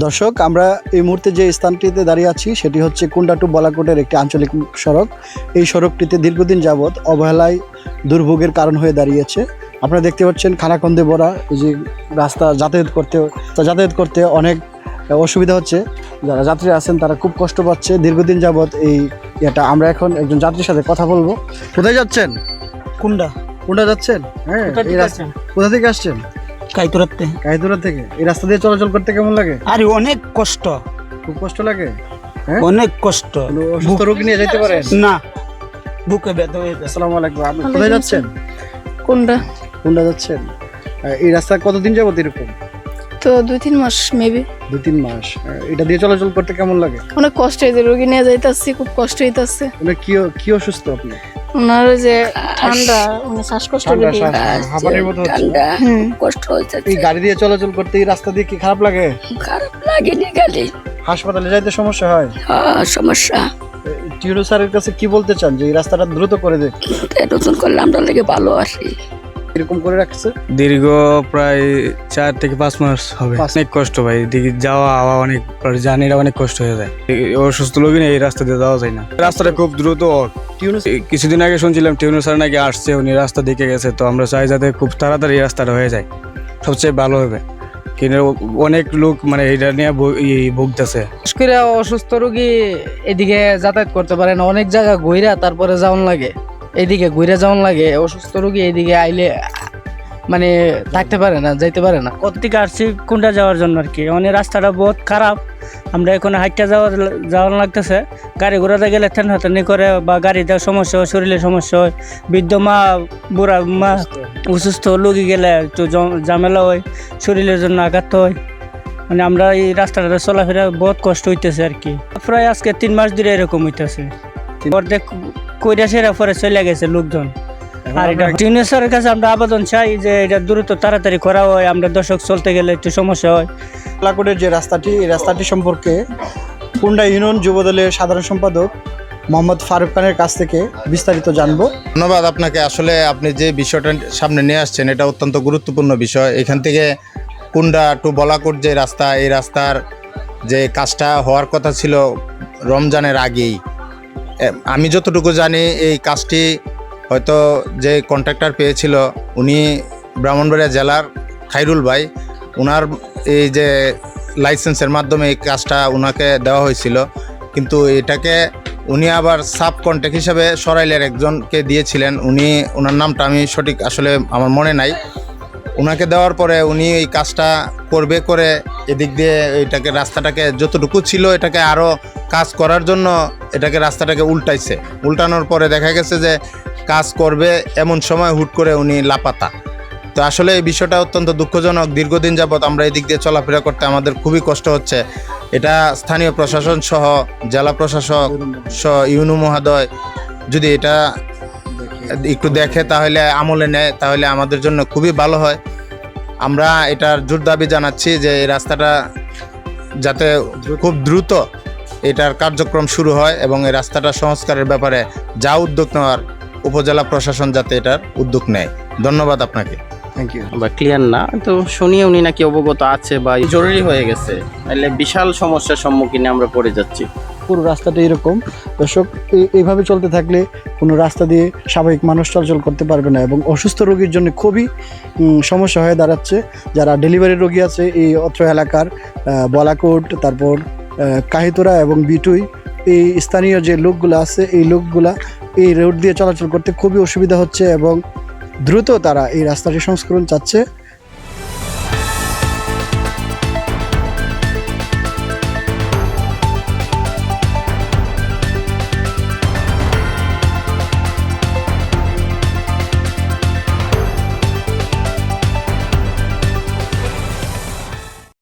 দর্শক আমরা এই মুহূর্তে যে স্থানটিতে দাঁড়িয়ে আছি সেটি হচ্ছে কুন্ডা টু বলাকোটের একটি আঞ্চলিক সড়ক। এই সড়কটিতে দীর্ঘদিন যাবৎ অবহেলায় দুর্ভোগের কারণ হয়ে দাঁড়িয়েছে। আপনারা দেখতে পাচ্ছেন খানাখন্দে এই যে রাস্তা যাতায়াত করতে যাতায়াত করতে অনেক অসুবিধা হচ্ছে। যারা যাত্রী আছেন তারা খুব কষ্ট পাচ্ছে। দীর্ঘদিন যাবৎ এই এটা আমরা এখন একজন যাত্রীর সাথে কথা বলব। কোথায় যাচ্ছেন? কুন্ডা। কোনটা যাচ্ছেন? হ্যাঁ কোথা থেকে আসছেন? থেকে। কাইতুরাতে এই রাস্তা দিয়ে চলাচল করতে কেমন লাগে? আরে অনেক কষ্ট। খুব কষ্ট লাগে? হ্যাঁ? অনেক কষ্ট। কোনো অসুস্থ রোগী নিয়ে যেতে পারেন? না। বুকে ব্যথা হয়ে যায়। আসসালামু আলাইকুম। আপনি কোথায় যাচ্ছেন? কোনটা? কোনটা যাচ্ছেন? এই রাস্তা কতদিন যাবত এরকম? তো দুই তিন মাস মেবি দুই তিন মাস। এটা দিয়ে চলাচল করতে কেমন লাগে? অনেক কষ্ট হয়েছে রোগী নিয়ে যাইতাছি খুব কষ্ট হইতাছে। মানে কি কি অসুস্থ আপনি? ওনার ওই যে ঠান্ডা মানে শ্বাসকষ্ট ঠান্ডা রোগী হাঁপানির মতো হচ্ছে। কষ্ট হয়েছে। এই গাড়ি দিয়ে চলাচল করতে এই রাস্তা দিয়ে কি খারাপ লাগে? খারাপ লাগেনি গেলে হাসপাতালে যাইতে সমস্যা হয়? হ্যাঁ, সমস্যা। টিউনো স্যারের কাছে কি বলতে চান যে এই রাস্তাটা দ্রুত করে দে? নতুন করলে আমরা লেগে ভালো আসি এরকম করে রাখছে? দীর্ঘ প্রায় চার থেকে পাঁচ মাস হবে। অনেক কষ্ট ভাই এদিকে যাওয়া আওয়া অনেক জার্নিটা অনেক কষ্ট হয়ে যায়। অসুস্থ লোক এই রাস্তা দিয়ে যাওয়া যায় না। রাস্তাটা খুব দ্রুত টিউনো কিছুদিন আগে শুনছিলাম টিউনু স্যার নাকি আসছে উনি রাস্তা দেখে গেছে তো আমরা চাই যাতে খুব তাড়াতাড়ি রাস্তাটা হয়ে যায়। সবচেয়ে ভালো হবে। কিন্তু অনেক লোক মানে এটা নিয়ে ভুগতেছে। বিশেষ করে অসুস্থ রোগী এদিকে যাতায়াত করতে পারে না। অনেক জায়গা ঘুরে তারপরে যাওয়ান লাগে। এদিকে ঘুরে যাওয়ান লাগে অসুস্থ রোগী এদিকে আইলে মানে থাকতে পারে না যাইতে পারে না। থেকে আসছি কুন্ডা যাওয়ার জন্য আর কি? মানে রাস্তাটা বহুত খারাপ। আমরা এখন হাইটটা যাওয়ার যাওয়ার লাগতেছে। গাড়ি ঘোড়াতে গেলে টেনহাটানি করে বা গাড়িতে সমস্যা হয় শরীরে সমস্যা হয় বৃদ্ধ মা বুড়া মা অসুস্থ লোকই গেলে একটু ঝামেলা হয় শরীরের জন্য আঘাত হয়। মানে আমরা এই রাস্তাটাতে চলাফেরা বহুত কষ্ট হইতেছে আর কি। প্রায় আজকে তিন মাস ধরে এরকম হইতেছে। অর্ধেক কইরা সেরা পরে চলে গেছে লোকজন। আর এটা টিউনেসারের কাছে আমরা আবেদন চাই যে এটা দ্রুত তাড়াতাড়ি করা হয় আমরা দর্শক চলতে গেলে একটু সমস্যা হয়। বলাকোটের যে রাস্তাটি এই রাস্তাটি সম্পর্কে কুন্ডা ইউনিয়ন যুবদলের সাধারণ সম্পাদক মোহাম্মদ ফারুক খানের কাছ থেকে বিস্তারিত জানব। ধন্যবাদ আপনাকে। আসলে আপনি যে বিষয়টা সামনে নিয়ে আসছেন এটা অত্যন্ত গুরুত্বপূর্ণ বিষয়। এখান থেকে কুন্ডা টু বলাকোট যে রাস্তা এই রাস্তার যে কাজটা হওয়ার কথা ছিল রমজানের আগেই। আমি যতটুকু জানি এই কাজটি হয়তো যে কন্ট্রাক্টর পেয়েছিল, উনি ব্রাহ্মণবাড়িয়া জেলার খাইরুল ভাই ওনার এই যে লাইসেন্সের মাধ্যমে এই কাজটা ওনাকে দেওয়া হয়েছিল। কিন্তু এটাকে উনি আবার সাব কন্ট্যাক্ট হিসাবে সরাইলের একজনকে দিয়েছিলেন। উনি ওনার নামটা আমি সঠিক আসলে আমার মনে নাই। ওনাকে দেওয়ার পরে উনি এই কাজটা করবে করে এদিক দিয়ে এটাকে রাস্তাটাকে যতটুকু ছিল এটাকে আরও কাজ করার জন্য এটাকে রাস্তাটাকে উল্টাইছে। উল্টানোর পরে দেখা গেছে যে কাজ করবে এমন সময় হুট করে উনি লাপাতা। তো আসলে এই বিষয়টা অত্যন্ত দুঃখজনক। দীর্ঘদিন যাবৎ আমরা এই দিক দিয়ে চলাফেরা করতে আমাদের খুবই কষ্ট হচ্ছে। এটা স্থানীয় প্রশাসন সহ, জেলা প্রশাসক সহ, ইউনু মহোদয় যদি এটা একটু দেখে তাহলে আমলে নেয়, তাহলে আমাদের জন্য খুবই ভালো হয়। আমরা এটার জোর দাবি জানাচ্ছি যে এই রাস্তাটা যাতে খুব দ্রুত এটার কার্যক্রম শুরু হয় এবং এই রাস্তাটা সংস্কারের ব্যাপারে যা উদ্যোগ নেওয়ার উপজেলা প্রশাসন যাতে এটার উদ্যোগ নেয়। ধন্যবাদ আপনাকে। থ্যাংক ইউ বা ক্লিয়ার না তো শুনি উনি নাকি অবগত আছে বা জরুরি হয়ে গেছে। তাহলে বিশাল সমস্যার সম্মুখীনে আমরা পড়ে যাচ্ছি। পুরো রাস্তাটা এরকম। দর্শক এইভাবে চলতে থাকলে কোনো রাস্তা দিয়ে স্বাভাবিক মানুষ চলাচল করতে পারবে না এবং অসুস্থ রোগীর জন্য খুবই সমস্যা হয়ে দাঁড়াচ্ছে। যারা ডেলিভারি রোগী আছে এই অত্র এলাকার বলাকোট তারপর কাহিতোরা এবং বিটুই এই স্থানীয় যে লোকগুলো আছে, এই লোকগুলা এই রোড দিয়ে চলাচল করতে খুবই অসুবিধা হচ্ছে এবং দ্রুত তারা এই রাস্তাটি সংস্করণ চাচ্ছে।